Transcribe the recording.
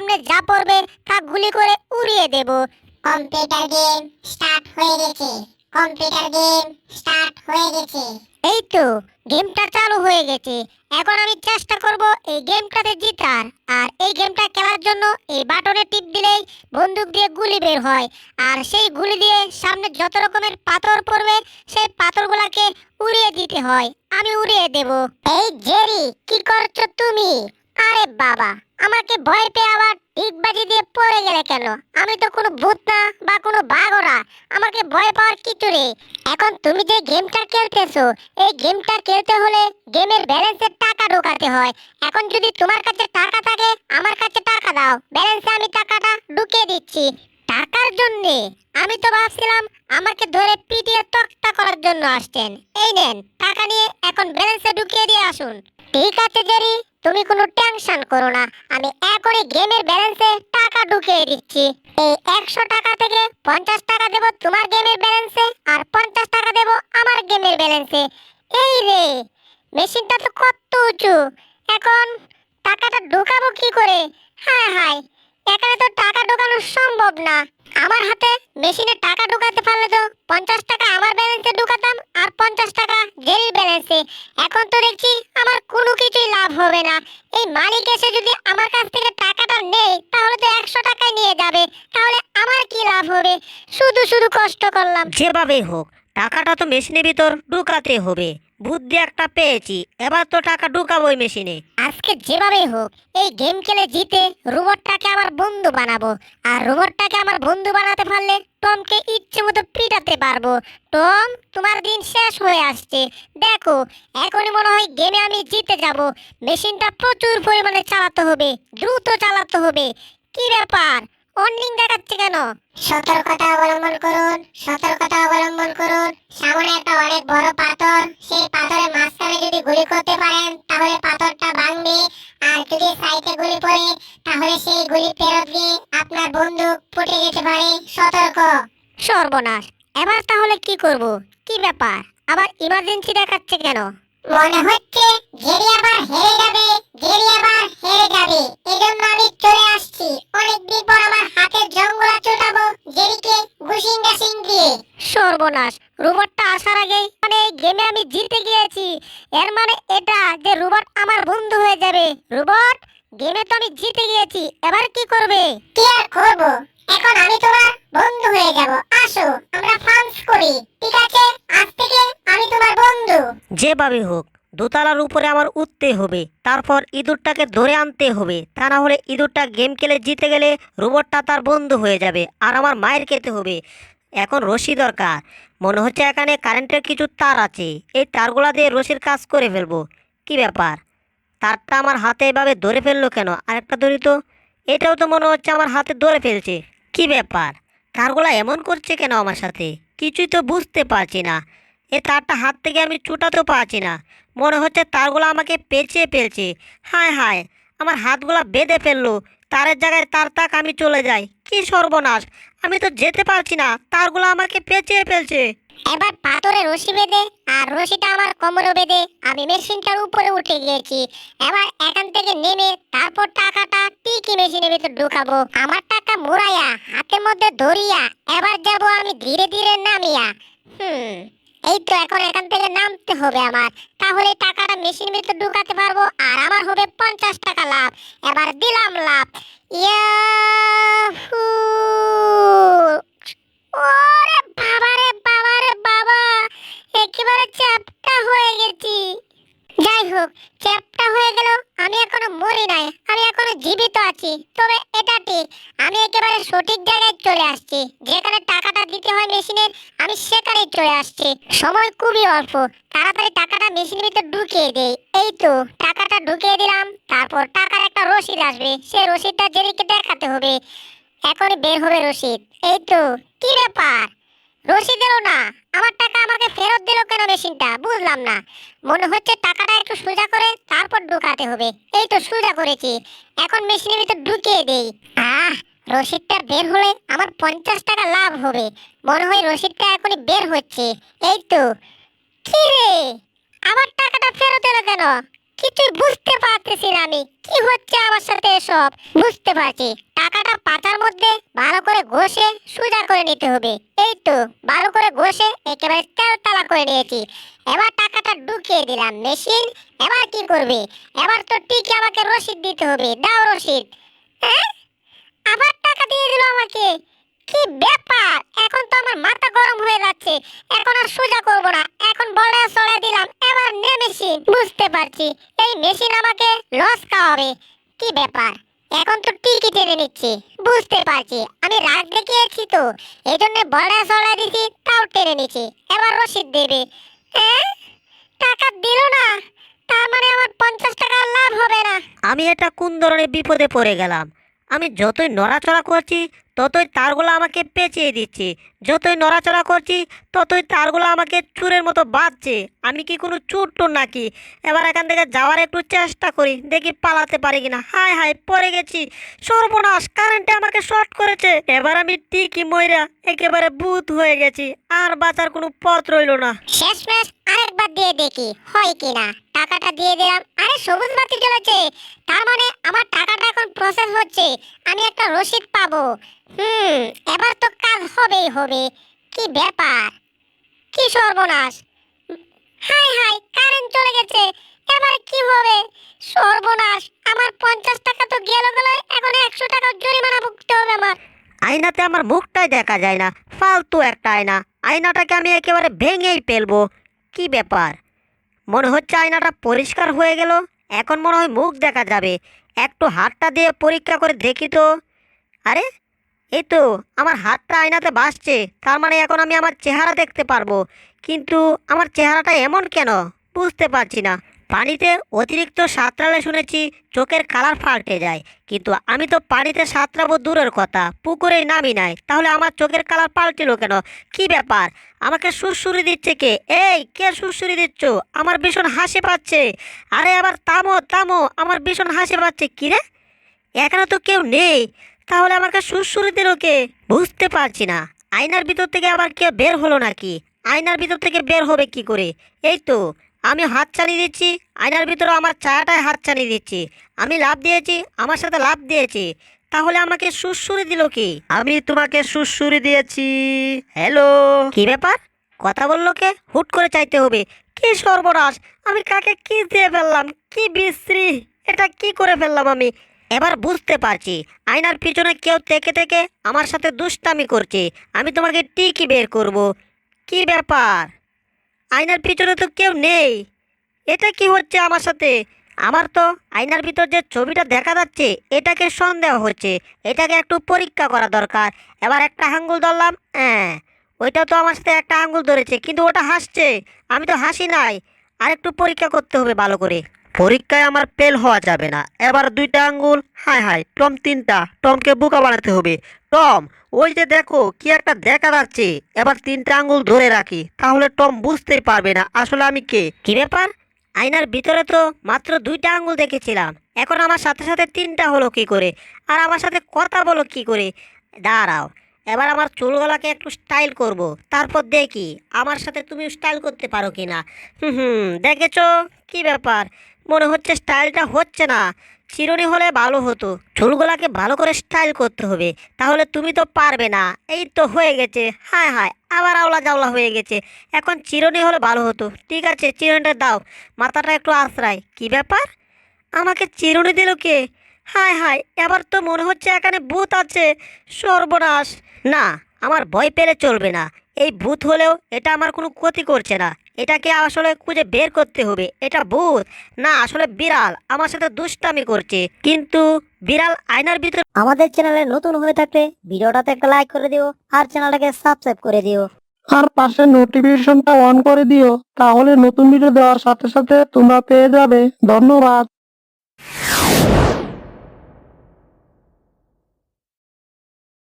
সামনে যা পড়বে তা গুলি করে উড়িয়ে দেব। কম্পিউটার গেম স্টার্ট হয়ে গেছে। কম্পিউটার গেম স্টার্ট হয়ে গেছে। এই তো গেমটা চালু হয়ে গেছে। এখন আমি চেষ্টা করব এই গেমটাতে জিতার। আর এই গেমটা খেলার জন্য এই বাটনে টিপ দিলেই বন্দুক দিয়ে গুলি বের হয়। আর সেই গুলি দিয়ে সামনে যত রকমের পাথর পড়বে সেই পাথরগুলোকে উড়িয়ে দিতে হয়। আমি উড়িয়ে দেব। এই জেরি কি করছ তুমি? আরে বাবা। আমাকে ভয় পেয়ে আবার ডিগবাজি দিয়ে পড়ে গেলে কেন? আমি তো কোনো ভূত না বা কোনো বাঘরা আমাকে ভয় পাওয়ার কিছু নেই। এখন তুমি যে গেমটা খেলতেছো, এই গেমটা খেলতে হলে গেমের ব্যালেন্সের টাকা ঢোকাতে হয়। এখন যদি তোমার কাছে টাকা থাকে, আমার কাছে টাকা দাও। ব্যালেন্সে আমি টাকাটা ঢুকিয়ে দিচ্ছি। টাকার জন্য? আমি তো ভাবছিলাম আমাকে ধরে পিটিয়ে তক্তা করার জন্য আসছেন। এই নেন, টাকা নিয়ে এখন ব্যালেন্সে ঢুকিয়ে দিয়ে আসুন। ঠিক আছে, জেরি। তুমি কোনো টেনশন করো না। আমি এখনই গেমের ব্যালেন্সে টাকা ঢুকিয়ে দিচ্ছি। এই একশো টাকা থেকে পঞ্চাশ টাকা দেব তোমার গেমের ব্যালেন্সে আর পঞ্চাশ টাকা দেব আমার গেমের ব্যালেন্সে এই রে মেশিনটা তো কত উঁচু। এখন টাকাটা ঢুকাবো কি করে? হায় হায়। এখানে তো টাকা ঢোকানো সম্ভব না। আমার হাতে মেশিনে টাকা ঢোকাতে পারলে তো পঞ্চাশ টাকা আমার ব্যালেন্সে ঢোকাতাম আর পঞ্চাশ টাকা জেরির ব্যালেন্সে এখন তো দেখছি আমার কোনো কিছুই লাভ হবে না। এই মালিক এসে যদি আমার কাছ থেকে টাকাটা নেয়, তাহলে তো একশো টাকায় নিয়ে যাবে। তাহলে আমার কি লাভ হবে? শুধু শুধু কষ্ট করলাম। যেভাবেই হোক, টাকাটা তো মেশিনের ভিতর ঢুকাতে হবে। বুদ্ধি একটা পেয়েছি। এবার তো টাকা ঢুকাবোই মেশিনে। আজকে যেভাবেই হোক, এই গেম খেলে জিতে রোবটটাকে আমার বন্ধু বানাবো। আর রোবটটাকে আমার বন্ধু বানাতে পারলে টমকে ইচ্ছে মতো পিটাতে পারব। টম, তোমার দিন শেষ হয়ে আসছে। দেখো, এখনই মনে হয় গেমে আমি জিতে যাব। মেশিনটা প্রচুর পরিমাণে চালাতে হবে, দ্রুত চালাতে হবে। কি ব্যাপার? অর্নিং দেখাচ্ছে কেন? সতর্কতা অবলম্বন করুন সতর্কতা অবলম্বন করুন। সামনে একটা অনেক বড় পাথর সেই পাথরের মাঝখানে যদি গুলি করতে পারেন তাহলে পাথরটা ভাঙবে। আর যদি সাইডে গুলি পড়ে তাহলে সেই গুলি ফেরত দিয়ে আপনার বন্দুক ফুটে যেতে পারে। সতর্ক। সর্বনাশ। এবার তাহলে কি করব? কি ব্যাপার? আবার ইমার্জেন্সি দেখাচ্ছে কেন? মনে হচ্ছে জেরি আবার হেরে যাবে জেরি আবার হেরে যাবে। এজন্য আমি চলে আসছি। অনেকদিন পর আমার হাতের জঙ্গলা চুটাবো জেরিকে গুসিং গাসিং দিয়ে। সর্বনাশ। রোবটটা আসার আগেই মানে এই গেমে আমি জিতে গিয়েছি। এর মানে এটা যে রোবট আমার বন্ধু হয়ে যাবে। রোবট গেমে তো আমি জিতে গিয়েছি। এবার কি করবে? কি আর করব? এখন আমি তোমার বন্ধু হয়ে যাব। আসো, আমরা ফান্স করি, ঠিক আছে? আজ থেকে আমি তোমার বন্ধু। যেভাবে হোক, দোতলার উপরে আমার উঠতে হবে, তারপর ইঁদুরটাকে ধরে আনতে হবে। তা না হলে ইঁদুরটা গেম খেলে জিতে গেলে রোবটটা তার বন্ধু হয়ে যাবে আর আমার মায়ের খেতে হবে। এখন রশি দরকার। মনে হচ্ছে এখানে কারেন্টের কিছু তার আছে। এই তারগুলা দিয়ে রশির কাজ করে ফেলব। কি ব্যাপার? তারটা আমার হাতে এভাবে ধরে ফেলল কেন? আরেকটা ধরি তো। এটাও তো মনে হচ্ছে আমার হাতে ধরে ফেলছে। কি ব্যাপার? তারগুলা এমন করছে কেন আমার সাথে? কিছুই তো বুঝতে পারছি না। এ তারটা হাত থেকে আমি চুটাতেও পারছি না। মনে হচ্ছে তারগুলো আমাকে পেঁচিয়ে ফেলছে। হায় হায়, আমার হাতগুলা বেঁধে ফেলল। তারের জায়গায় তার তাক, আমি চলে যাই। কি সর্বনাশ! আমি তো যেতে পারছি না। তারগুলো আমাকে পেঁচিয়ে ফেলছে। এবার পাথরে রশি বেঁধে, আর রশিটা আমার কোমরে বেঁধে আমি মেশিনটার উপরে উঠে গিয়েছি। এবার এখান থেকে নেমে তারপর টাকাটা টিকি মেশিনে ভিতর ঢুকাবো। আমার টাকা মুড়াইয়া, হাতের মধ্যে ধরিয়া, এবার যাব আমি ধীরে ধীরে নামিয়া। হুম। এই তো এখন এখান থেকে নামতে হবে আমার। তাহলে টাকাটা মেশিন ভিতরে ঢুকাতে পারব, আর আমার হবে পঞ্চাশ টাকা লাভ। এবার দিলাম লাভ। ইয়াহু! ওরে বাবা রে বাবা রে বাবা! একেবারে চ্যাপটা হয়ে গেছি। হোক চ্যাপটা হয়ে গেল। আমি এখনও মরি নাই, আমি এখনও জীবিত আছি। তবে এটা ঠিক, আমি একেবারে সঠিক জায়গায় চলে আসছি। যেখানে টাকাটা দিতে হয় মেশিনের আমি সেখানেই চলে আসছি। সময় খুবই অল্প, তাড়াতাড়ি টাকাটা মেশিনের ভিতর ঢুকিয়ে দেই। এই তো, টাকাটা ঢুকিয়ে দিলাম, তারপর টাকার একটা রসিদ আসবে। সেই রসিদটা জেরিকে দেখাতে হবে। এখনই বের হবে রসিদ। এই তো, কি ব্যাপার? রসিদ দিল না? আমার টাকা আমাকে ফেরত দিল কেন মেশিনটা বুঝলাম না। মনে হচ্ছে টাকাটা একটু সোজা করে তারপর ঢুকাতে হবে। এই তো সোজা করেছি। এখন মেশিনের ভিতর ঢুকিয়ে দেই। আহ, রসিদটা বের হলে আমার পঞ্চাশ টাকা লাভ হবে। মনে হয় রসিদটা এখনই বের হচ্ছে। এই তো। কি রে? আমার টাকাটা ফেরত এলো কেন? কিছুই বুঝতে পারতেছি না আমি। কি হচ্ছে আমার সাথে এসব? বুঝতে পারছি। টাকাটা পাতার মধ্যে ভালো করে ঘষে সোজা করে নিতে হবে। এই তো ভালো করে ঘষে একেবারে তেলতলা করে নিয়েছি। এবার টাকাটা ঢুকিয়ে দিলাম মেশিন। এবার কি করবে? এবার তো ঠিকই আমাকে রসিদ দিতে হবে। দাও রসিদ। হ্যাঁ? আবার টাকা দিয়ে দিল আমাকে? কি ব্যাপার? এখন তো আমার মাথা গরম হয়ে যাচ্ছে। এখন আর সোজা করব না। এখন বলে চলে দিলাম, এবার নে মেশিন। বুঝতে পারছি। এই মেশিন আমাকে লস খাওয়াবে। কি ব্যাপার? এখন তো টিকি টেনে নিচ্ছি। বুঝতে পারছি। আমি রাগ দেখিয়েছি তো। এই জন্য বড়া সড়া দিছি, তাও টেনে নিচ্ছি এবার রসিদ দেবে। হ্যাঁ টাকা দিল না। তার মানে আমার পঞ্চাশ টাকা লাভ হবে না। আমি এটা কোন ধরনের বিপদে পড়ে গেলাম? আমি যতই নড়াচড়া করছি, ততই তারগুলো আমাকে পেঁচিয়ে দিচ্ছে। যতই নড়াচড়া করছি, ততই তারগুলো আমাকে চুরের মতো বাঁধছে। আমি কি কোনো চুর টুর নাকি? এবার এখান থেকে যাওয়ার একটু চেষ্টা করি, দেখি পালাতে পারি কিনা। হায় হায়, পড়ে গেছি। সর্বনাশ কারেন্টে আমাকে শর্ট করেছে। এবার আমি ঠিকই ময়রা একেবারে ভূত হয়ে গেছি। আর বাঁচার কোনো পথ রইল না। শেষমেশ আরেকবার দিয়ে দেখি, হয় কিনা? টাকাটা দিয়ে দিলাম। আরে, সবুজ বাতি জ্বলেছে। তার মানে আমার টাকাটা প্রসেস হচ্ছে, আমি একটা রসিদ পাবো। হুম, এবার তো কাজ হবেই হবে। কি ব্যাপার? কি সর্বনাশ? হাই হাই, কারেন্ট চলে গেছে। এবার কি হবে? সর্বনাশ, আমার পঞ্চাশ টাকা তো গেল গেল, এখন একশো টাকা জরিমানা ভুগতে হবে আমার। আয়নাতে আমার মুখটাই দেখা যায় না, ফালতু একটা আয়না। আয়নাটাকে আমি একেবারে ভেঙেই ফেলব। কি ব্যাপার? মনে হচ্ছে আয়নাটা পরিষ্কার হয়ে গেল, এখন মনে হয় মুখ দেখা যাবে। একটু হাতটা দিয়ে পরীক্ষা করে দেখি তো। আরে, এই তো আমার হাতটা আয়নাতে বাসছে তার মানে এখন আমি আমার চেহারা দেখতে পারব। কিন্তু আমার চেহারাটা এমন কেন? বুঝতে পারছি না। পানিতে অতিরিক্ত সাঁতরালে শুনেছি চোখের কালার ফাল্টে যায়। কিন্তু আমি তো পানিতে সাঁতরাবো দূরের কথা, পুকুরে নামি নাই। তাহলে আমার চোখের কালার পাল্টিলো কেন? কি ব্যাপার? আমাকে সুরসুরি দিচ্ছে কে? এই, কে সুরসুরি দিচ্ছ? আমার ভীষণ হাসি পাচ্ছে। আরে আবার তামো তামো, আমার ভীষণ হাসি পাচ্ছে। কি রে? এখানে তো কেউ নেই। তাহলে আমাকে সুরসুরি দিল কে? বুঝতে পারছি না। আয়নার ভিতর থেকে আবার কেউ বের হলো নাকি? আয়নার ভিতর থেকে বের হবে কি করে? এই তো আমি হাত চালিয়ে দিচ্ছি আয়নার ভিতরে আমার ছায়াটায় হাত চালিয়ে দিচ্ছি। আমি লাভ দিয়েছি আমার সাথে লাভ দিয়েছি। তাহলে আমাকে সুরসুরি দিল কি? আমি তোমাকে সুরসুরি দিয়েছি। হ্যালো কি ব্যাপার? কথা বলল কে? হুট করে চাইতে হবে। কি সর্বনাশ আমি কাকে কি দিয়ে ফেললাম? কি বিশ্রী এটা কি করে ফেললাম আমি? এবার বুঝতে পারছি আয়নার পিছনে কেউ থেকে থেকে আমার সাথে দুষ্টামি করছে। আমি তোমাকে টিকি বের করব। কি ব্যাপার? আয়নার পিছনে তো কেউ নেই। এটা কি হচ্ছে আমার সাথে? আমার তো আয়নার ভিতর যে ছবিটা দেখা যাচ্ছে, এটাকে সন্দেহ হচ্ছে। এটাকে একটু পরীক্ষা করা দরকার। এবার একটা আঙ্গুল ধরলাম হ্যাঁ ওইটা তো আমার সাথে একটা আঙ্গুল ধরেছে, কিন্তু ওটা হাসছে। আমি তো হাসি নাই। আর একটু পরীক্ষা করতে হবে ভালো করে। পরীক্ষায় আমার পেল হওয়া যাবে না। এবার দুইটা আঙ্গুল হাই হাই টম তিনটা, টমকে বোকা বানাতে হবে। টম, ওই যে দেখো কি একটা দেখা যাচ্ছে। এবার তিনটা আঙ্গুল ধরে রাখি, তাহলে টম বুঝতে পারবে না আসলে আমি কে। কি ব্যাপার? আয়নার ভিতরে তো মাত্র দুইটা আঙ্গুল দেখেছিলাম। এখন আমার সাথে সাথে তিনটা হলো কি করে? আর আমার সাথে কথা বলো কি করে? দাঁড়াও, এবার আমার চুলগুলাকে একটু স্টাইল করব। তারপর দেখি, আমার সাথে তুমি স্টাইল করতে পারো কি না হুম হুম, দেখেছ? কি ব্যাপার? মনে হচ্ছে স্টাইলটা হচ্ছে না। চিরুনি হলে ভালো হতো। চুলগুলাকে ভালো করে স্টাইল করতে হবে। তাহলে তুমি তো পারবে না। এই তো হয়ে গেছে। হায় হায়, আবার আওলা জাওলা হয়ে গেছে। এখন চিরুনি হলে ভালো হতো। ঠিক আছে, চিরুনিটা দাও। মাথাটা একটু আশ্রায় কি ব্যাপার? আমাকে চিরুনি দিল কে? হায় হায়, এবার তো মনে হচ্ছে এখানে ভূত আছে। সর্বনাশ। না, আমার ভয় পেলে চলবে না। এই ভূত হলেও এটা আমার কোনো ক্ষতি করছে না। এটাকে আসলে খুঁজে বের করতে হবে। এটা ভূত না আসলে বিড়াল। আমার সাথে দুষ্টামি করছে। কিন্তু বিড়াল আয়নার ভিতরে আমাদের চ্যানেলে নতুন হয়ে থাকলে ভিডিওটাতে একটা লাইক করে দিও আর চ্যানেলটাকে সাবস্ক্রাইব করে দিও। আর পাশে নোটিফিকেশনটা অন করে দিও তাহলে নতুন ভিডিও দেওয়ার সাথে সাথে তোমরা পেয়ে যাবে। ধন্যবাদ।